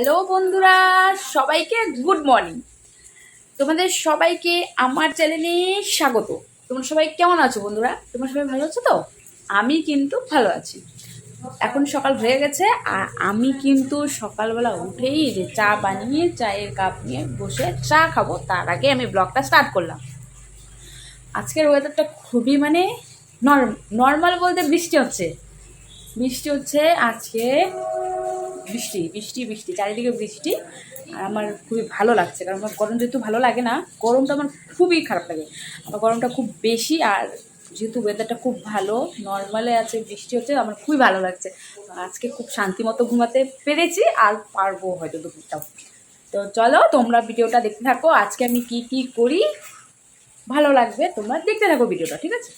Hello বন্ধুরা, সবাইকে good morning. তোমাদের সবাইকে আমার চ্যানেলে স্বাগত। তোমরা সবাই কেমন আছো বন্ধুরা? তোমরা সবাই ভালো আছো তো? আমি কিন্তু ভালো আছি। এখন সকাল হয়ে গেছে, আর আমি কিন্তু সকালবেলা উঠেই যে চা বানিয়ে, চায়ের কাপ নিয়ে বসে চা খাব, তার আগে আমি ব্লগটা স্টার্ট করলাম। আজকের ওয়েদারটা খুবই মানে নর্মাল বলতে বৃষ্টি হচ্ছে। বৃষ্টি হচ্ছে আজকে। বৃষ্টি বৃষ্টি বৃষ্টি, চারিদিকে বৃষ্টি। আর আমার খুবই ভালো লাগছে, কারণ আমার গরম যেহেতু ভালো লাগে না, গরমটা আমার খুবই খারাপ লাগে। আমার গরমটা খুব বেশি, আর যেহেতু ওয়েদারটা খুব ভালো নর্মালে আছে, বৃষ্টি হচ্ছে, আমার খুবই ভালো লাগছে। আজকে খুব শান্তি মতো ঘুমাতে পেরেছি, আর পারব হয়তো দুপুরটাও। তো চলো, তোমরা ভিডিওটা দেখতে থাকো, আজকে আমি কি কি করি, ভালো লাগবে, তোমরা দেখতে থাকো ভিডিওটা, ঠিক আছে?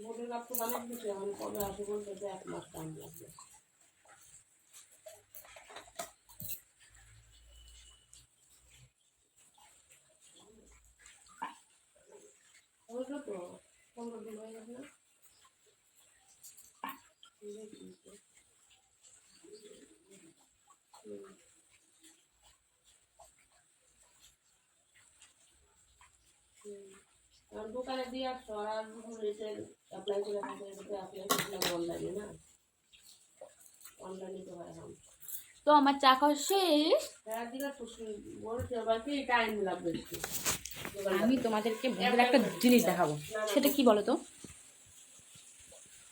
মোটর কাপ তো বানাই দিতে আমি কবে আসব বলতে এক মাস টাইম লাগবে হলো তো পনেরো দিন হয়ে গেছে না হুম। হুম। আর দোকানে দিয়ে আর এসে অ্যাপ্লাই করে অ্যাপ্লাই করলে অনলাইনে না অনলাইনে তো হয় এখন তো আমার চা খাওয়া শেষ? হ্যাঁ আমি তোমাদেরকে বন্ধুরা একটা জিনিস দেখাবো। সেটা কি বলো তো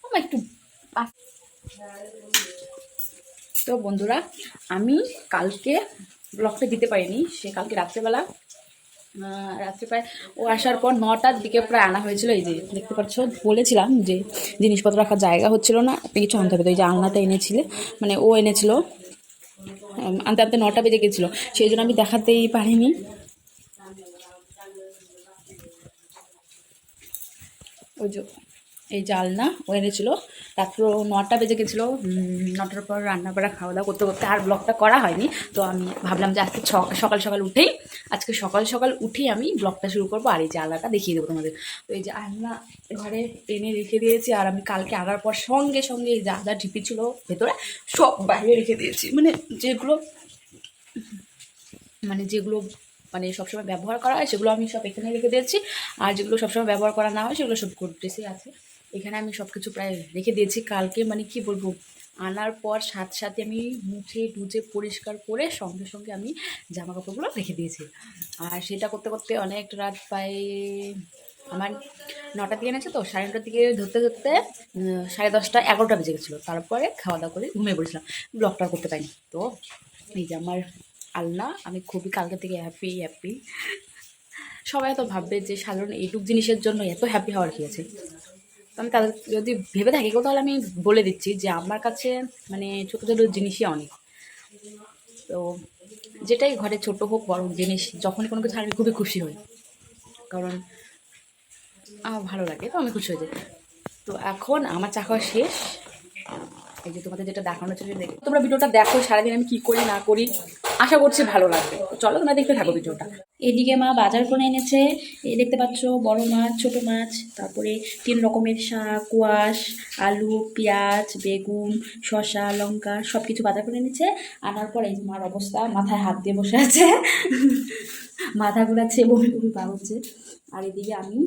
আমার একটু তো বন্ধুরা আমি কালকে ব্লগটা দিতে পারিনি সে কালকে রাত্রেবেলা রাত্রে প্রায় ও আসার পর নটার দিকে প্রায় আনা হয়েছিল। এই যে দেখতে পাচ্ছ, বলেছিলাম যে জিনিসপত্র রাখার জায়গা হচ্ছিল না, আপনি কিছু আনতে হবে। তো এই যে আলনাটা এনেছিলে মানে ও এনেছিল আনতে আনতে নটা বেজে গেছিল। সেই জন্য আমি দেখাতেই পারিনি। ওই যে, এই জালনা ও এনেছিল। রাত্র নটা বেজে গেছিল। নটার পর রান্না করা খাওয়া দাওয়া করতে করতে আর ব্লগটা করা হয়নি। তো আমি ভাবলাম যে আজকে সকাল সকাল উঠেই, আজকে সকাল সকাল উঠেই আমি ব্লগটা শুরু করব আর এই যে আলনাটা দেখিয়ে দেবো তোমাদের। তো এই যে আলনা ঘরে এনে রেখে দিয়েছি আর আমি কালকে আনার পর সঙ্গে সঙ্গে এই যা যা ঢিপি ছিল ভেতরে সব বাইরে রেখে দিয়েছি। মানে যেগুলো মানে যেগুলো মানে সবসময় ব্যবহার করা হয় সেগুলো আমি সব এখানে রেখে দিয়েছি। আর যেগুলো সবসময় ব্যবহার করা না হয় সেগুলো সব গোড্রেসে আছে। এখানে আমি সব কিছু প্রায় রেখে দিয়েছি। কালকে মানে কি বলব? আনার পর সাথে সাথে আমি মুছে টুচে পরিষ্কার করে সঙ্গে সঙ্গে আমি জামা কাপড়গুলো রেখে দিয়েছি। আর সেটা করতে করতে অনেক রাত প্রায় আমার নটার দিকে এনেছে তো, সাড়ে নটার দিকে ধরতে ধরতে সাড়ে দশটা এগারোটা বেজে গেছিল। তারপরে খাওয়া দাওয়া করে ঘুমিয়ে পড়েছিলাম। ব্লগটা করতে পারিনি। তো এই যে আমার আল্লাহ আমি খুবই কালকে থেকে হ্যাপি হ্যাপি সবাই তো ভাববে যে সাধারণ এইটুক জিনিসের জন্য এত হ্যাপি হওয়ার কি আছে? আমি তাদের যদি ভেবে থাকি কেউ তাহলে আমি বলে দিচ্ছি যে আমার কাছে মানে ছোটো ছোটো জিনিসই অনেক। তো যেটাই ঘরে ছোট হোক, বড় জিনিস, যখনই কোনো কিছু আমি খুবই খুশি হই। কারণ আমার ভালো লাগে, তো আমি খুশি হয়ে যাই তো এখন আমার চা খাওয়া শেষ। এই যে তোমাদের যেটা দেখানো ছিল দেখো তোমরা ভিডিওটা দেখো, সারাদিন আমি কী করি, না করি। আশা করছি ভালো লাগবে। চলো তোমরা দেখতে থাকো ভিডিওটা। এদিকে মা বাজার করে এনেছে। এই দেখতে পাচ্ছ, বড় মাছ, ছোট মাছ, তারপরে তিন রকমের শাক, কোয়াশ, আলু, পেঁয়াজ, বেগুন, শসা, লঙ্কা সব কিছু বাজার করে এনেছে। আনার পরে মার অবস্থা, মাথায় হাত দিয়ে বসে আছে। মাথা ঘোরাচ্ছে বমি বমি পা হচ্ছে আর এদিকে আমি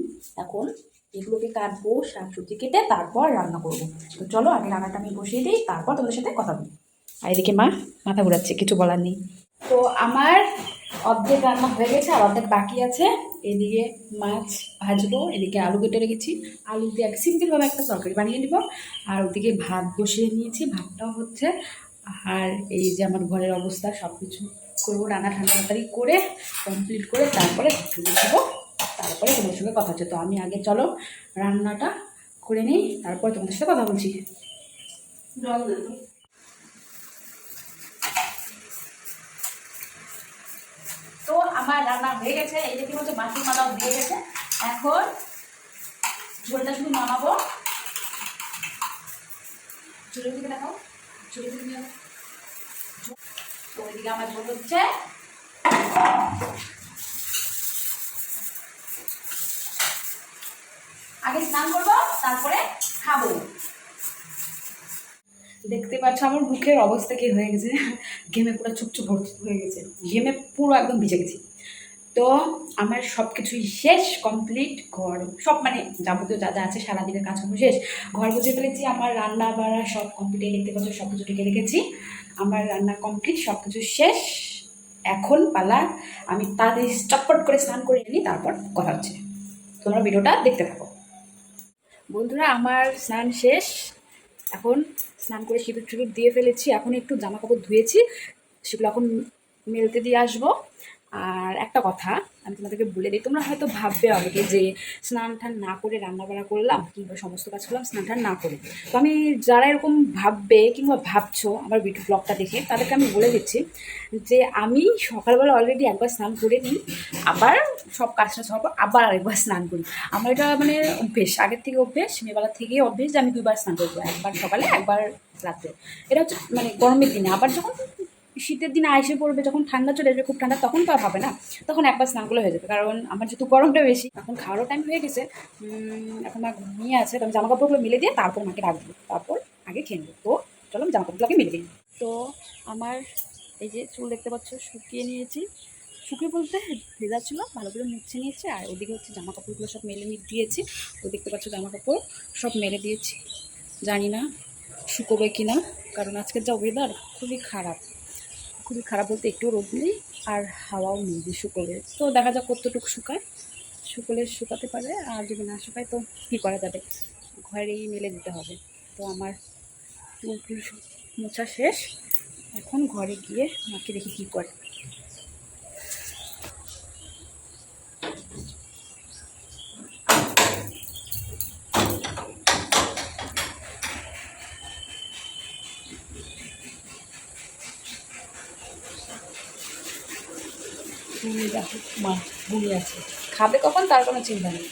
এখন এগুলোকে কাটবো সবজি কেটে তারপর রান্না করব। তো চলো আগে রান্নাটা আমি বসিয়ে দিই, তারপর তোমাদের সাথে কথা বলি। আর এদিকে মা মাথা ঘুরাচ্ছে, কিছু বলার নেই। তো আমার অর্ধেক রান্না হয়ে গেছে আর অর্ধেক বাকি আছে। এদিকে মাছ ভাজবো, এদিকে আলু কেটে রেখেছি। আলু দিয়ে এক সিম্পলভাবে একটা তরকারি বানিয়ে নিব। আর ওদিকে ভাত বসিয়ে নিয়েছি, ভাতটাও হচ্ছে। আর এই যে আমার ঘরের অবস্থা সব কিছু করব, রান্না ঠান্ডা তাড়াতাড়ি করে কমপ্লিট করে তারপরে দেবো তারপরে তোমার সঙ্গে কথা হচ্ছে। তো আমি আগে চলো, রান্নাটা করে নিই, তারপরে তোমাদের সাথে কথা বলছি। জল দেন তো আমার রান্না হয়ে গেছে। এই দেখে হচ্ছে মাটি মালাও হয়ে গেছে। এখন ঝোলটা শুধু নামাবো। ঝোলের দিকে দেখাও ঝোলের দিকে তো ওইদিকে আমার ঝোল হচ্ছে। আগে স্নান করব, তারপরে খাব। দেখতে পাচ্ছ আমার মুখের অবস্থা কি হয়ে গেছে? ঘেমে পুরো চুপচুপ হয়ে গেছে। ঘেমে পুরো একদম ভিজে গেছি। তো আমার সব কিছুই শেষ কমপ্লিট ঘর, সব মানে যাবতীয় যা যা আছে সারাদিনের কাজকর্ম শেষ। ঘর বুঝে ফেলেছি, আমার রান্না বাড়া সব কমপ্লিট দেখতে পাচ্ছ সব কিছু ঢেকে রেখেছি। আমার রান্না কমপ্লিট সব কিছু শেষ। এখন পালা, আমি তাড়াতাড়ি চটপট করে স্নান করে নিই তারপর কথা হচ্ছে। তোমরা ভিডিওটা দেখতে থাকো। বন্ধুরা, আমার স্নান শেষ। এখন স্নান করে সিঁদুর টিঁদুর দিয়ে ফেলেছি, এখন একটু জামা কাপড় ধুয়েছি, সেগুলো এখন মেলতে দিয়ে আসব। আর একটা কথা আমি তোমাদেরকে বলে দিই, তোমরা হয়তো ভাববে অনেকে যে স্নান টান না করে রান্না বান্না করলাম কিংবা সমস্ত কাজ করলাম, স্নান টান না করে। তো আমি যারা এরকম ভাববে কিংবা ভাবছ আমার ভিডিও ব্লগটা দেখে, তাদেরকে আমি বলে দিচ্ছি যে আমি সকালবেলা অলরেডি একবার স্নান করে নিই, আবার সব কাজটা সব আবার আরেকবার স্নান করি। আমার এটা মানে অভ্যেস, আগের থেকে অভ্যেস, মেয়েবেলা থেকে অভ্যেস যে আমি দুবার স্নান করব একবার সকালে, একবার রাত্রে। এটা হচ্ছে মানে গরমের দিনে। আবার যখন শীতের দিন আইসে পড়বে, যখন ঠান্ডা চলে আসবে, খুব ঠান্ডা, তখন তো আর হবে না। তখন একবার স্নান করলে হয়ে যাবে, কারণ আমার যেহেতু গরমটা বেশি, এখন খাওয়ারও টাইম হয়ে গেছে এখন মা ঘুমিয়ে আছে, তো আমি জামা কাপড়গুলো মিলে দিয়ে তারপর মাকে রাখব তারপর আগে খেয়ে নেব। তো চলো আমি জামা কাপড়গুলোকে মিলে দিই। তো আমার এই যে চুল দেখতে পাচ্ছ, শুকিয়ে নিয়েছি। শুকিয়ে বলতে ভেজা ছিল, ভালো করে মুছে নিয়েছি, আর ওদিকে হচ্ছে জামা কাপড়গুলো সব মেলে দিয়েছি। তো দেখতে পাচ্ছ জামা কাপড় সব মেলে দিয়েছি। জানি না শুকোবে কি না কারণ আজকের যা ওয়েদার খুবই খারাপ। খুবই খারাপ বলতে একটু রোদ নেই আর হাওয়াও নেই যে শুকোলে। তো দেখা যাক কতটুকু শুকায়। শুকোলে শুকাতে পারে, আর যদি না শুকায় তো কী করা যাবে? ঘরেই মেলে দিতে হবে। তো আমার মোছা শেষ। এখন ঘরে গিয়ে মাকে দেখি কী করে। মা ঘুমিয়ে আছে। খাবে কখন তার কোনো চিন্তা নেই।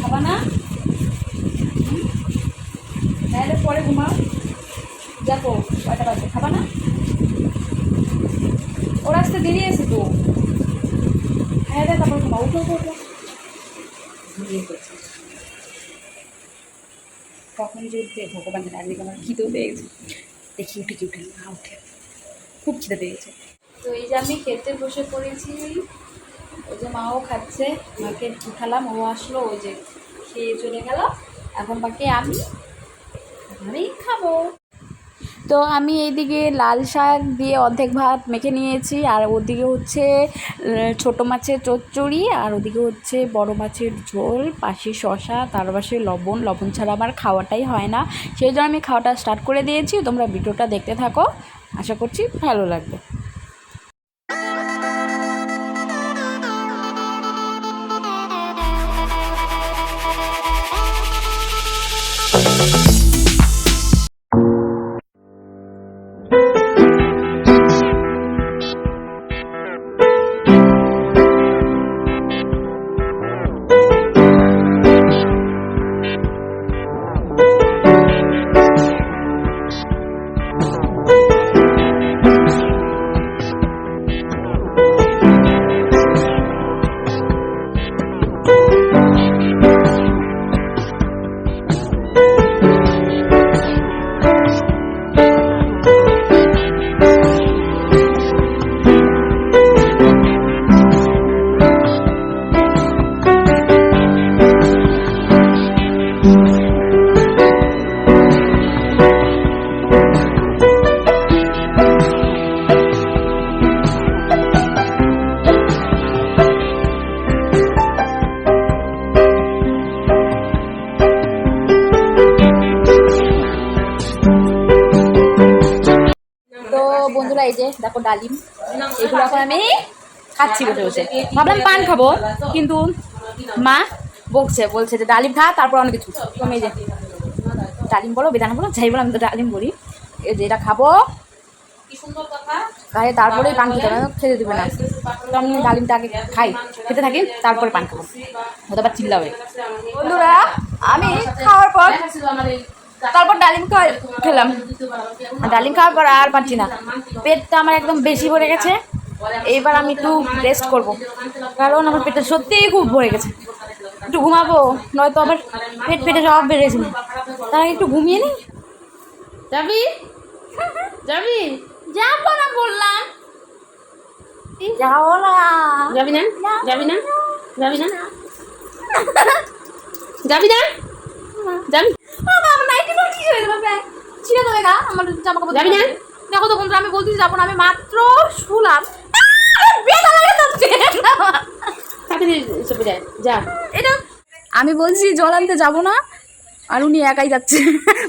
খাবা না? তাহলে পরে ঘুমাও। দেখো কয়টা বাজে, খাবা না? ওর আসতে দেরি আছে তো। হ্যাঁ তারপর ঘুমাও। উঠো উঠো। ঘুমিয়ে পড়ছে। কখন যে উঠবে ভগবান জানে আজকে আমার খিদেও পেয়েছে। দেখি উঠে কি উঠে, না উঠে। খুব খিদে পেয়েছে। তো এই যে আমি খেতে বসে পড়েছি, ওই যে মাও খাচ্ছে, মাকে খালাম ও আসলো, ওই যে খেয়ে চলে গেল। এখন বাকি আমি আমি খাব। তো আমি এইদিকে লাল শাক দিয়ে অর্ধেক ভাত মেখে নিয়েছি, আর ওদিকে হচ্ছে ছোট মাছের চচ্চড়ি, আর ওদিকে হচ্ছে বড় মাছের ঝোল, পাশে শশা তার পাশে লবণ। লবণ ছাড়া আমার খাওয়াটাই হয় না। সেই জন্য আমি খাওয়াটা স্টার্ট করে দিয়েছি। তোমরা ভিডিওটা দেখতে থাকো। আশা করছি ভালো লাগবে। তো বন্ধুরা এই যে দেখো ডালিম এগুলো এখন আমি খাচ্ছি বসে ভাবলাম পান খাব, কিন্তু মা বকছে, বলছে যে ডালিম খা, তারপর অনেক কিছু তুমি যে ডালিম বলো, বেদানা বলো, যাই বলো, আমি তো ডালিম বলি। এই যে এটা খাব। খাই, তারপরেই পান খেতে হবে, খেতে দেবে না। তো আমি ডালিমটা আগে খাই, খেতে থাকি, তারপরে পান খাব। হয়তো আবার চিল্লাবে। বন্ধুরা, আমি খাওয়ার পর তারপর ডালিম খেলাম। ডালিম খাওয়ার পর আর পারছি না। পেটটা আমার একদম বেশি ভরে গেছে। এইবার আমি একটু রেস্ট করব। কারণ আমার পেটটা সত্যিই খুব ভরে গেছে। একটু ঘুমাবো নয়তো আবার পেট পেটে সব বেড়েছে তার একটু ঘুমিয়ে নি। যাবি? যাবি? যাব না বললাম। যাও না। যাবি না? যাবি না? যাবি না? যাবি না? যাবি? ছিঁড়ে দেবে গা। আমার জামা কাপড় যাবি না? দেখো তো বন্ধুরা আমি বলতেছি যাব না। আমি মাত্র শুলাম। আমি বলছি জল আনতে যাব না, আর উনি একাই যাচ্ছে।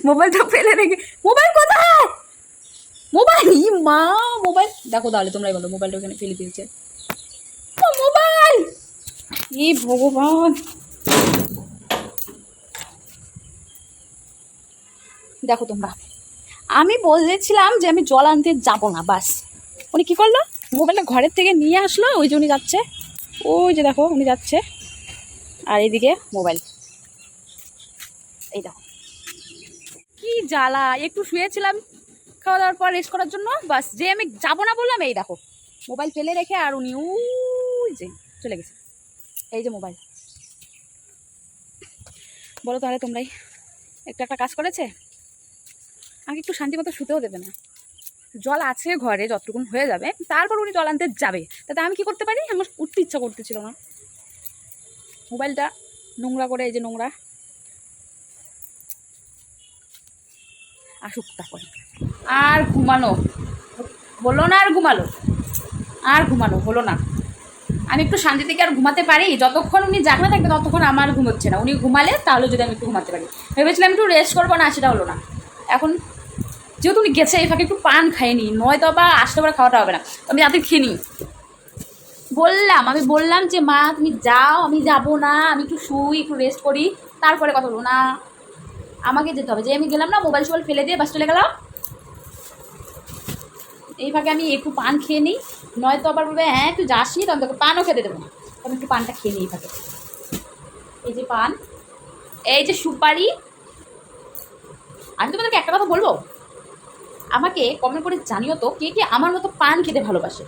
মোবাইলটা ফেলে রেখে মোবাইল কোথায়? মোবাইল ই মা, মোবাইল দেখো তাহলে তোমরাই বলো, মোবাইলটা ওখানে ফেলে দিয়েছে। মোবাইল! ই ভগবান। দেখো তোমরা, আমি বলেছিলাম যে আমি জল আনতে যাব না, বাস। উনি কি করল? মোবাইলটা ঘরের থেকে নিয়ে আসলো, ওই যে উনি যাচ্ছে। ওই যে দেখো, উনি যাচ্ছে। আর এদিকে মোবাইল। এই দেখো। কি জ্বালা, একটু শুয়েছিলাম খাওয়া দাওয়ার পর রেস্ট করার জন্য। বাস, যে আমি যাব না বললাম, এই দেখো। মোবাইল ফেলে রেখে আর উনি ওই যে চলে গেছে। এই যে মোবাইল। বলো তাহলে তোমরাই। একটা একটা কাজ করেছে? আমাকে একটু শান্তি মতো শুতেও দেবে না। জল আছে ঘরে, যতটুকুন হয়ে যাবে, তারপর উনি জল আনতে যাবে। তাতে আমি কি করতে পারি? আমার উঠতে ইচ্ছা করতেছিল না। মোবাইলটা, নোংরা করে, এই যে নোংরা। আসুক তারপরে। আর ঘুমানো। হলো না আর ঘুমালো? আর ঘুমানো হলো না। আমি একটু শান্তি থেকে আর ঘুমাতে পারি? যতক্ষণ উনি জাগনা থাকবে, ততক্ষণ আমার ঘুম হচ্ছে না। উনি ঘুমালে তাহলে যদি আমি একটু ঘুমাতে পারি। ভেবেছিলাম একটু রেস্ট করব না, সেটা হলো না। এখন যেহেতু উনি গেছে, এই একটু পান খাইনি নয়তো আবার আসতে পারে খাওয়াটা হবে না। আমি রাতে খেয়ে নিই। বললাম, আমি বললাম যে, মা, তুমি যাও, আমি যাব না, আমি একটু শুই, একটু রেস্ট করি। তারপরে কথা বলব না, আমাকে যেতে হবে। যে আমি গেলাম না মোবাইল সোবাইল ফেলে দিয়ে বাস চলে গেলাম। এই আমি একটু পান খেয়ে নিই, নয়তো আবার বলবে হ্যাঁ একটু যাসনি তখন তোকে পানও খেতে দেবো না। তো আমি একটু পানটা খেয়ে নিই এই ফাঁকে। এই যে পান, এই যে সুপারি, আমি তোমাদেরকে একটা কথা বলব? আমাকে কমেন্ট করে জানিও তো কে কে আমার মতো পান খেতে ভালোবাসে।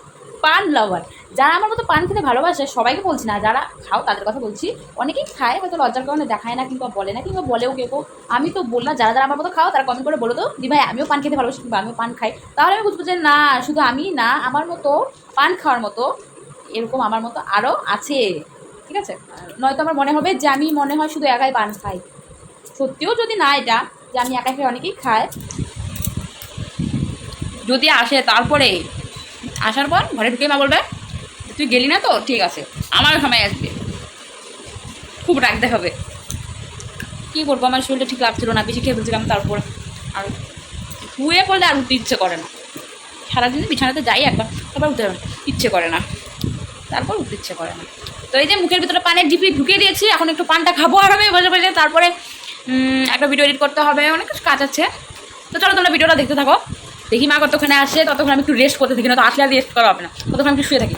পান লাভার যারা আমার মতো পান খেতে ভালোবাসে, সবাইকে বলছি না, যারা খাও তাদের কথা বলছি, অনেকেই খায়, হয়তো লজ্জার কারণে দেখায় না কিংবা বলে না কিংবা বলেও কেউ। আমি তো বললাম যারা যারা আমার মতো খাও তারা কমেন্ট করে বলো তো, দি ভাই, আমিও পান খেতে ভালোবাসি কিংবা আমিও পান খাই। তাহলে আমি বুঝব যে, না, শুধু আমি না, আমার মতো পান খাওয়ার মতো এরকম আমার মতো আরও আছে। ঠিক আছে? নয়তো আমার মনে হবে যে, আমি মনে হয় শুধু একাই পান খাই। সত্যিও যদি না এটা, যে আমি একাই খাই, অনেকেই খায়। যদি আসে তারপরে আসার পর ঘরে ঢুকে মা বলবে, তুই গেলি না তো? ঠিক আছে। আমার সময় আসবে। খুব রাখতে হবে কী করব? আমার শরীরটা ঠিক লাগছিল না। বেশি খেয়ে ফেলছিলাম তারপর। আর শুয়ে পড়লে আর উঠতে ইচ্ছে করে না। সারাদিন বিছানাতে যাই একবার, তারপর উঠতে ইচ্ছে করে না। তারপর উঠতে ইচ্ছে করে না। তো এই যে মুখের ভিতরে পানের ডিপি ঢুকিয়ে দিয়েছি, এখন একটু পানটা খাব আর হবে বসে বসে তারপরে একটা ভিডিও এডিট করতে হবে। অনেক কিছু কাজ আছে। তো চলো তোমরা ভিডিওটা দেখতে থাকো। দেখি মা কতক্ষণে আসে, ততক্ষণ আমি একটু রেস্ট করতে থাকি না তো আসলে আর রেস্ট করা হবে না। ততক্ষণ আমি শুয়ে থাকি।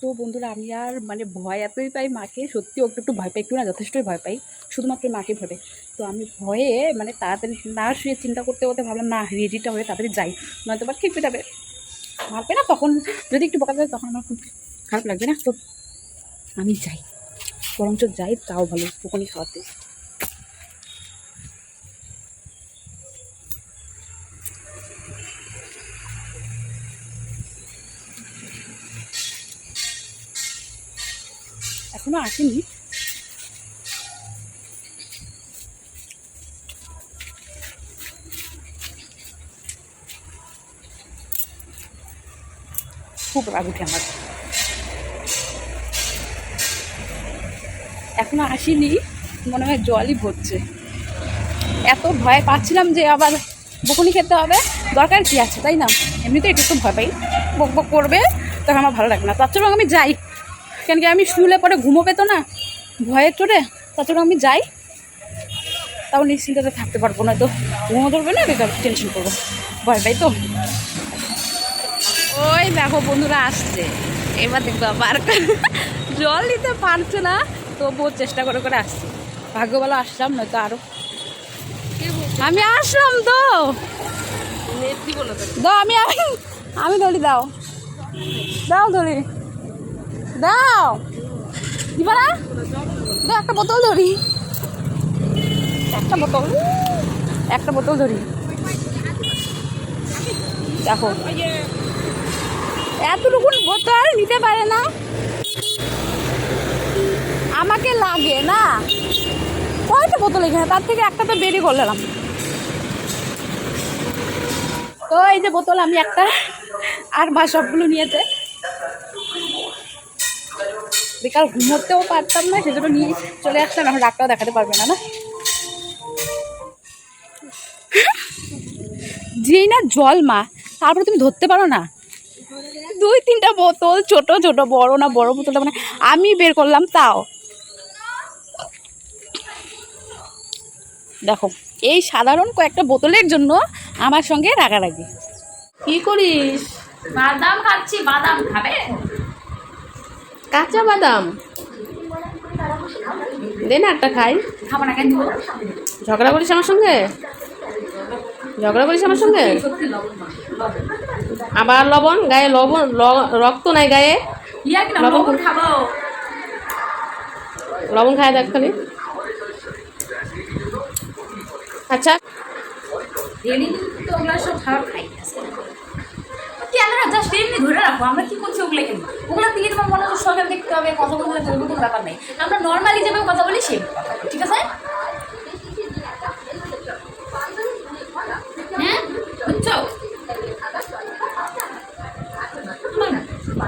তো বন্ধুরা, আমি আর মানে ভয় এতই পাই মাকে, সত্যি ওকে একটু ভয় পাই একটু না যথেষ্টই ভয় পাই, শুধুমাত্র মাকে ভয় তো আমি ভয়ে মানে তাড়াতাড়ি না শুয়ে চিন্তা করতে করতে ভাবলাম, না রেডিটা হয়ে তাড়াতাড়ি যাই, নয়তো আবার ঠিক যাবে। ভাববে না তখন, যদি একটু বকা যায় তখন আমার খুব খারাপ লাগবে না? তো আমি যাই, বরঞ্চ যাই, তাও ভালো ওখানে খাওয়াতে। এখনও আসেনি। খুব রাগ উঠে আমার। এখনও আসেনি, মনে হয় জলই ভরছে। এত ভয় পাচ্ছিলাম যে আবার বকুনি খেতে হবে। দরকার কি আছে, তাই না? এমনিতে একটু ভয় পাই। বক বক করবে, তখন আমার ভালো লাগে না। তার জন্য আমি যাই। কেন কি আমি শুলে পরে ঘুমো পেতো না ভয়ের চোটে তার জন্য আমি যাই। তাও নিশ্চিন্তাতে থাকতে পারব না তো। ঘুমো ধরবে না বেকার টেনশন করব। ভয় পাই তো। ওই দেখো বন্ধুরা আসছে। এবার দেখব আবার। জল দিতে পারছে না তবুও চেষ্টা করে করে আসছে। ভাগ্য ভালো আসলাম নয়তো আরও। আমি আসলাম তো। আমি আমি ধরি দাও। দাও ধরি দাও। দিবা না দাও একটা বোতল ধরি। একটা বোতল। একটা বোতল ধরি। দেখো। এতটুকুন বোতল নিতে পারে না। আমাকে লাগে না। কয়টা বোতল এখানে? তার থেকে একটা তো বেরি করলাম তো এই যে বোতল আমি একটা আর মা সবগুলো নিয়েছে। বিকাল ঘুমোতেও পারতাম না, সেজন্য নিয়ে চলে আসতাম, এখন ডাক্তার দেখাতে পারবে না না? যেই না জল মা, তারপরে তুমি ধরতে পারো না? দুই তিনটা বোতল, ছোট ছোট, বড় না, বড় বোতলটা মানে আমি বের করলাম তাও। দেখো, এই সাধারণ কয়েকটা বোতলের জন্য আমার সঙ্গে রাগারাগি। কি করিস? বাদাম খাচ্ছি, বাদাম খাবে? কাঁচা বাদাম। দে না একটা খাই। ঝগড়া করিস আমার সঙ্গে? ঝগড়া করিস আমার সঙ্গে। আবার লবণ? গায়ে লবণ? রক্ত নাই গায়ে? লবণ লবণ খায় দেখ খালি। আচ্ছা। তো ওগুলো সব খাবার খাই। ক্যামেরা জাস্ট এমনি ধরে রাখো, আমরা কি করছি ওগুলো কেন ওগুলো দিকে তোমার মনে হচ্ছে সরকার দেখতে হবে, কথা বলতে চলবে কোনো ব্যাপার নেই। আমরা নর্মালি যেভাবে কথা বলি সেই ঠিক আছে? হ্যাঁ? বুঝছ?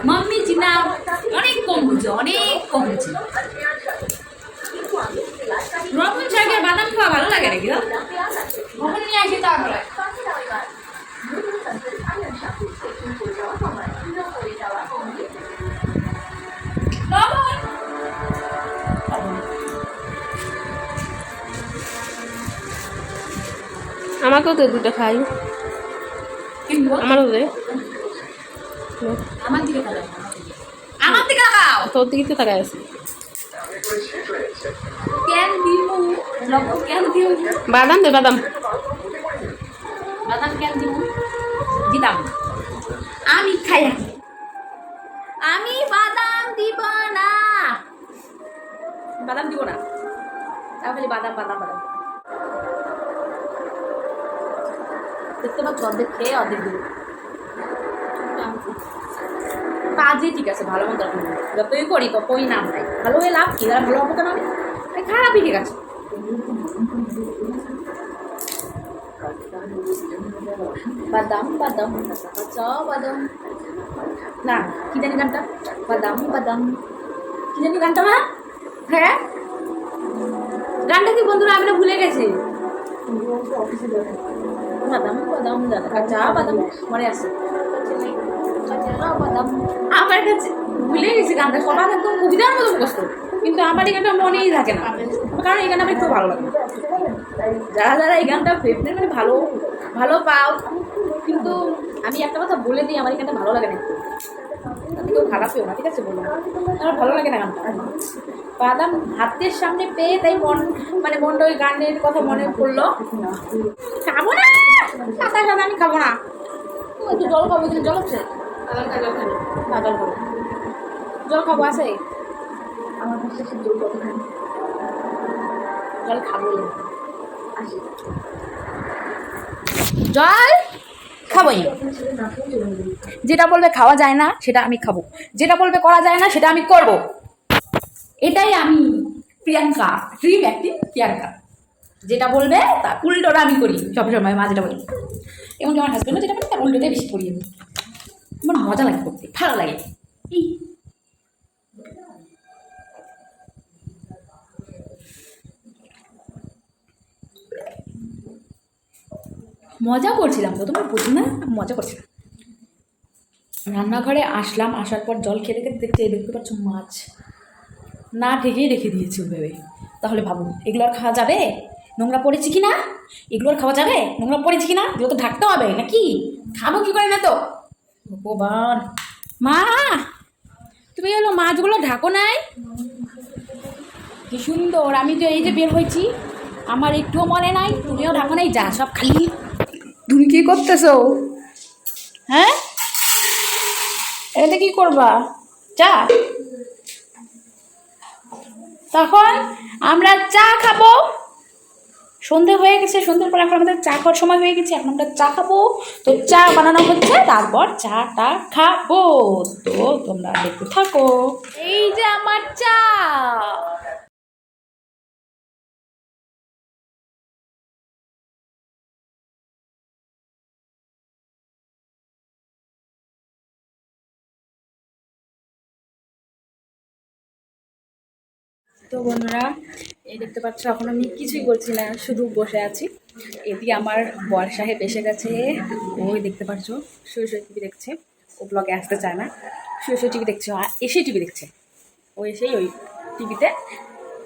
মাম্মি চিনা, অনেক কম বুঝে অনেক কম বুঝে রকম ছাড়া বাদাম খাওয়া ভালো লাগে নাকি আমাকেও তো দুটো খাই? আমারও দে। আমার দিকে তাকাও। আমার দিকে তাকাও। তোর দিকে তো তাকায় আছে। বাদাম দে বাদাম। বাদাম কেন দিব? দিতাম। আমি খাই আমি বাদাম দিব না। বাদাম দিব না। তাও খালি বাদাম বাদাম বাদাম। দেখতে পাচ্ছ অর্ধেক খেয়ে অর্ধেক দিব। কাজে ঠিক আছে, ভালো মতো রাখুন যতই করি ততই নাম নাই ভালো হয়ে লাভ কি? যারা ভালো হব কেন আমি খারাপই ঠিক আছে। বাদাম বাদাম, কাঁচা বাদাম। না, কি জানি গানটা? বাদাম বাদাম। কি জানি গানটা, মা? হ্যাঁ? গানটা কি বন্ধুরা, আমি না ভুলে গেছি। বাদাম বাদাম দাদা। কাঁচা বাদাম মনে আছে। বাদাম আমার কাছে ভুলে গেছি গানটা। সবার একদম কবিতার মতো মুখস্থ। কিন্তু আমার এই গানটা মনেই থাকে না। কারণ এই গানটা আমার একটু ভালো লাগে। যারা যারা এই গানটা ফেভারিট মানে ভালো ভালো পাও, কিন্তু আমি একটা কথা বলে দিই, আমার এই গানটা ভালো লাগে না তাতে কেউ খারাপ পেও না ঠিক আছে বলুন। আমার ভালো লাগে না গানটা। বাদাম হাতের সামনে পেয়ে তাই মন মানে মনটা ওই গানের কথা মনে পড়ল। খাব না! সাদা সাদা আমি খাব না। একটু জল খাব এখানে জল আছে? জল জল খাব জল খাব আছে? জল খাব জল! খাবোই। যেটা বলবে খাওয়া যায় না, সেটা আমি খাব। যেটা বলবে করা যায় না, সেটা আমি করব। এটাই আমি প্রিয়াঙ্কা ড্রিম অ্যাক্টিভ প্রিয়াঙ্কা। যেটা বলবে তা উল্টোটা আমি করি সবসময় মা যেটা বলি। এবং আমার হাজব্যান্ডও যেটা বলি, তার উল্টোটাই বেশি করি আমি। আমার মজা লাগে করতে, ভালো লাগে। এই মজা করছিলাম তো, তোমার বুঝি না মজা করছিলাম। রান্নাঘরে আসলাম, আসার পর জল খেতে খেতে দেখতে দেখতে পাচ্ছ মাছ। না ঢেকেই রেখে দিয়েছি ভেবে তাহলে ভাবুন, এগুলো আর খাওয়া যাবে? নোংরা পড়েছি কি না এগুলো আর খাওয়া যাবে? নোংরা পড়েছি কি না এগুলো তো ঢাকতে হবে, নাকি? খাব কি করে না তো? ভগবান। মা, তুমি হলো মাছগুলো ঢাকো নাই? কি সুন্দর, আমি তো এই যে বের হয়েছি। আমার একটুও মনে নাই, তুমিও ঢাকো নাই, যা সব খালি। তুমি কি করতেছো? হ্যাঁ? এতে কি করবা? চা। তখন আমরা চা খাব। সন্ধে হয়ে গেছে সন্ধ্যের পর এখন আমাদের চা খাওয়ার সময় হয়ে গেছে এখন আমরা চা খাব। তো চা বানানো হচ্ছে তারপর চাটা খাব। তো তোমরা দেখতে থাকো। এই যে আমার চা। তো বন্ধুরা, এই দেখতে পাচ্ছ, এখন আমি কিছুই করছি না, শুধু বসে আছি। এদিকে আমার বর সাহেব এসে গেছে। ওই দেখতে পাচ্ছ, শুয়ে শুয়ে টিভি দেখছে। ও ব্লগে আসতে চায় না। শুয়ে শুয়ে টিভি দেখছে, আর এসে টিভি দেখছে। ও এসেই ওই টিভিতে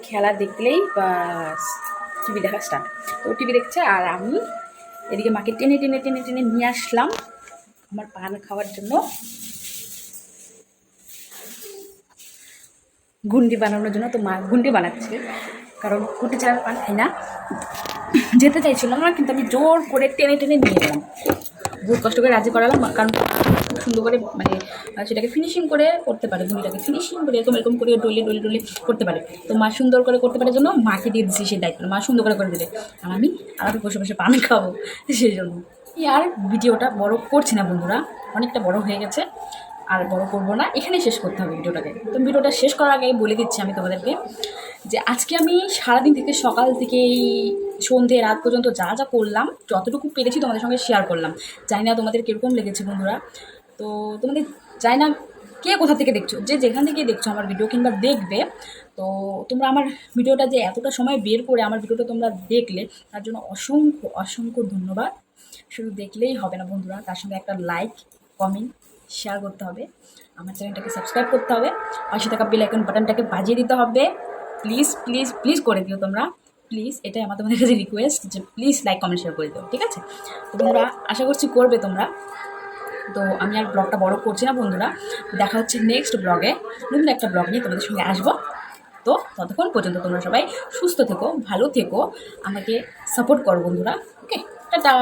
খেলা দেখলেই বাস, টিভি দেখা স্টার্ট তো টিভি দেখছে, আর আমি এদিকে মাকে টেনে টেনে টেনে টেনে নিয়ে আসলাম। আমার পান খাওয়ার জন্য। গুন্ডি বানানোর জন্য তো মা গুন্ডি বানাচ্ছে, কারণ গুন্ডি ছাড়া খাই না। যেতে চাইছিলাম না, কিন্তু আমি জোর করে টেনে টেনে নিয়ে গেলাম বহুত কষ্ট করে রাজি করালাম, কারণ খুব সুন্দর করে মানে সেটাকে ফিনিশিং করে করতে পারে, গুন্ডিটাকে ফিনিশিং করে এরকম এরকম করে ডলে ডলে ডলে করতে পারে। তো মা সুন্দর করে করতে পারার জন্য মাকে দিয়ে দিচ্ছি সেই দায়িত্ব, মা সুন্দর করে করে দিলে। আর আমি আর বসে বসে পান খাব, সেই জন্য। আর ভিডিওটা বড় করছি না বন্ধুরা, অনেকটা বড় হয়ে গেছে। আর বড় করব না। এখানেই শেষ করতে হবে ভিডিওটাকে। তো ভিডিওটা শেষ করার আগে বলে দিচ্ছি আমি তোমাদেরকে যে আজকে আমি সারাদিন থেকে সকাল থেকে এই সন্ধে রাত পর্যন্ত যা যা করলাম, যতটুকু পেরেছি তোমাদের সঙ্গে শেয়ার করলাম। জানি না তোমাদের কীরকম লেগেছে বন্ধুরা। তো তোমাদের জানি না কে কোথা থেকে দেখছ, যে যেখান থেকে দেখছ আমার ভিডিও কিংবা দেখবে, তো তোমরা আমার ভিডিওটা যে এতটা সময় বের করে আমার ভিডিওটা তোমরা দেখলে, তার জন্য অসংখ্য অসংখ্য ধন্যবাদ। শুধু দেখলেই হবে না বন্ধুরা, তার সঙ্গে একটা লাইক কমেন্ট শেয়ার করতে হবে। আমার চ্যানেলটাকে সাবস্ক্রাইব করতে হবে। পাশে থাকা বেল আইকন বাটনটাকে বাজিয়ে দিতে হবে। প্লিজ প্লিজ প্লিজ করে দিও তোমরা। প্লিজ এটাই আমার তোমাদের কাছে রিকোয়েস্ট যে প্লিজ লাইক কমেন্ট শেয়ার করে দিও, ঠিক আছে? তো তোমরা আশা করছি করবে তোমরা। তো আমি আর ব্লগটা বড় করছি না বন্ধুরা। দেখা হচ্ছে নেক্সট ব্লগে নতুন একটা ব্লগ নিয়ে তোমাদের সঙ্গে আসব। তো ততক্ষণ পর্যন্ত তোমরা সবাই সুস্থ থেকো, ভালো থেকো। আমাকে সাপোর্ট করো বন্ধুরা ওকে টাটা